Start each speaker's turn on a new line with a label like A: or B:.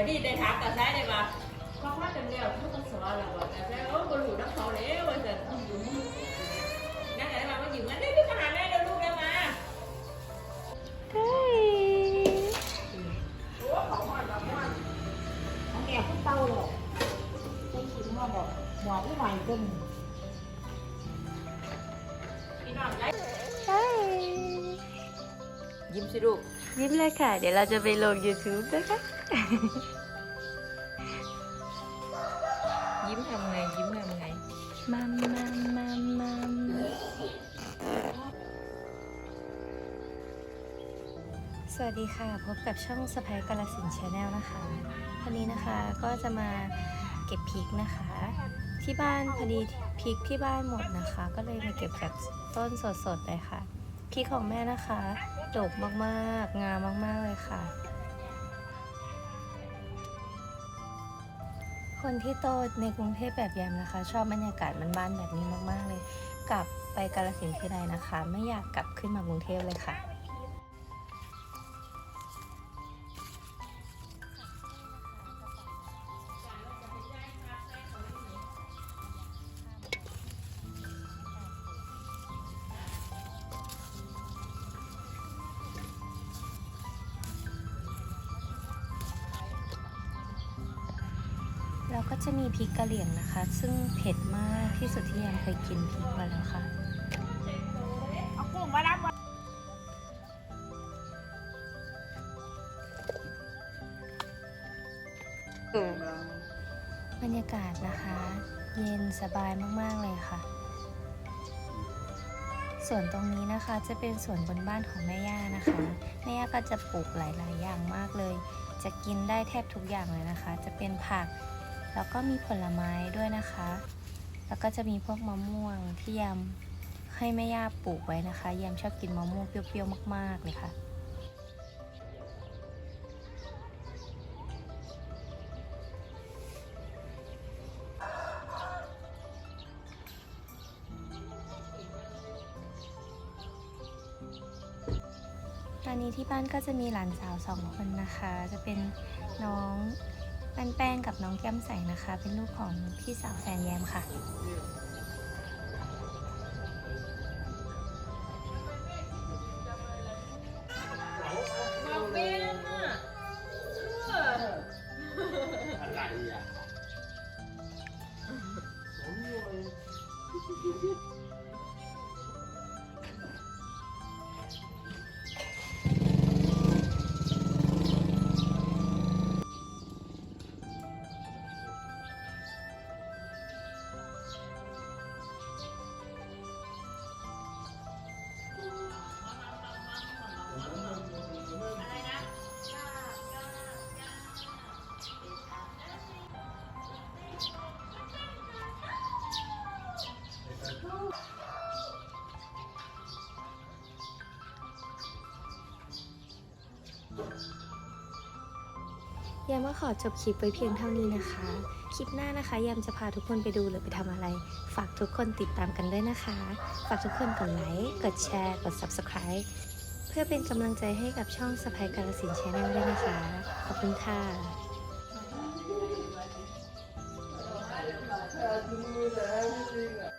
A: วันนี้ได้ถามกับซ้ายได้ป่ะว่าว่าจะเรียกผู้ต้องสอนเราบอกแต่แล้วบรูน้ำเขาแล้วว่าจะต้องอยู่มือนั่นไงมาว่าอยู่งั้นได้พี่มาหาแม่เดี๋ยวลูกได้มา
B: เฮ้ย
C: ของแกพุ่งเต้าหรอกไปกินมาบอกหมอผู้ใหม่เป็น
A: พี่น้องได้
B: เฮ้ย
A: ยิ้มสิลูก
B: ยิ้มเลยค่ะ เดี๋ยวเราจะไปลง YouTube นะคะ
A: ยิ้มทำไง ยิ้มทำไง
B: มัมมัมมัมมัมสวัสดีค่ะ พบกับช่องสไปกาลสินชาแนลนะคะ วันนี้นะคะก็จะมาเก็บพริกนะคะ ที่บ้านพอดีพริกที่บ้านหมดนะคะ ก็เลยมาเก็บจากต้นสดๆเลยค่ะพริกของแม่นะคะดกมากๆ งามมากๆเลยค่ะ คนที่โตในกรุงเทพแบบแยมนะคะ ชอบบรรยากาศมันบ้านๆแบบนี้มากๆเลย กลับไปกาลสินธุ์ทีไรนะคะ ไม่อยากกลับขึ้นมากรุงเทพเลยค่ะ ก็จะมีพริกกะเหรี่ยงนะคะ ซึ่งเผ็ดมากที่สุดที่ยังเคยกินพริกมาแล้วค่ะ
C: เอากุ้งมารับมา
B: บรรยากาศนะคะ เย็นสบายมาก ๆ เลยค่ะ ส่วนตรงนี้นะคะจะเป็นส่วนบนบ้านของแม่ย่านะคะ แม่ย่าก็จะปลูกหลาย ๆ อย่างมากเลย จะกินได้แทบทุกอย่างเลยนะคะ จะเป็นผัก แล้วก็มีผลไม้ด้วยนะคะ แล้วก็จะมีพวกมะม่วงที่ยำให้แม่ย่าปลูกไว้นะคะยำชอบกินมะม่วงเปรี้ยวๆมาก ๆเลยค่ะตอนนี้ที่บ้านก็จะมีหลานสาวสองคนนะคะ จะเป็นน้อง แป้งแป้งกับน้องแก้มใสนะคะ เป็นลูกของพี่สาวแฟนแยมค่ะ ยามก็ขอจบคลิปไว้เพียงเท่านี้นะคะ คลิปหน้านะคะยามจะพาทุกคนไปดูหรือไปทำอะไร ฝากทุกคนติดตามกันด้วยนะคะ ฝากทุกคนกดไลค์ กดแชร์ กด subscribe เพื่อเป็นกำลังใจให้กับช่องสไปกาลสินชาแนลด้วยนะคะ ขอบคุณค่ะ
D: ขาดมือแล้วจริงๆอะ